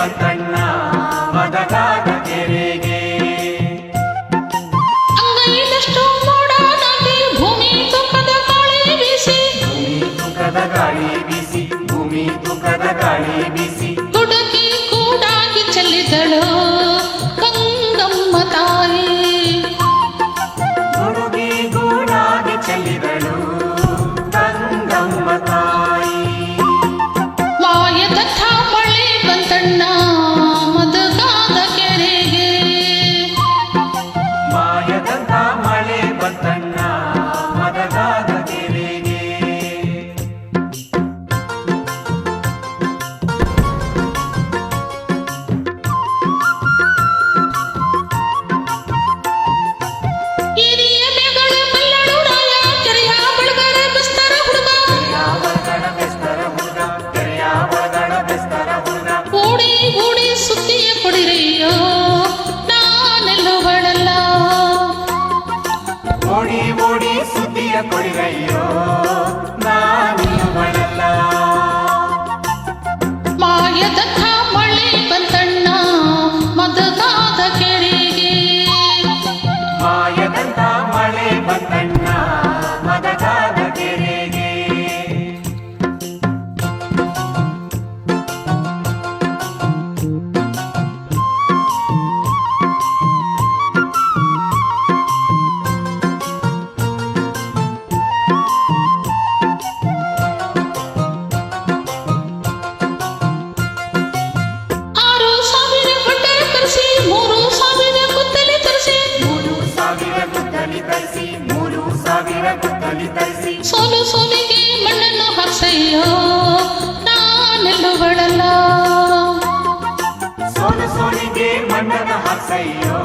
ಮಂತಣ್ಣ ಮದಗಾದ ಕೆರೆಗೆ. ಭೂಮಿ ಸುಖದ ಗಾಳಿ ಬೀಸಿ. What do you baby. ಸೋಲು ಸೋಲಿಗೆ ಮಣ್ಣನ್ನು ಹಸೆಯೋ ನಾನೆಲ್ಲುಗಳಲ್ಲ. ಸೋಲು ಸೋಲಿಗೆ ಮಣ್ಣನ್ನು ಹಸೆಯೋ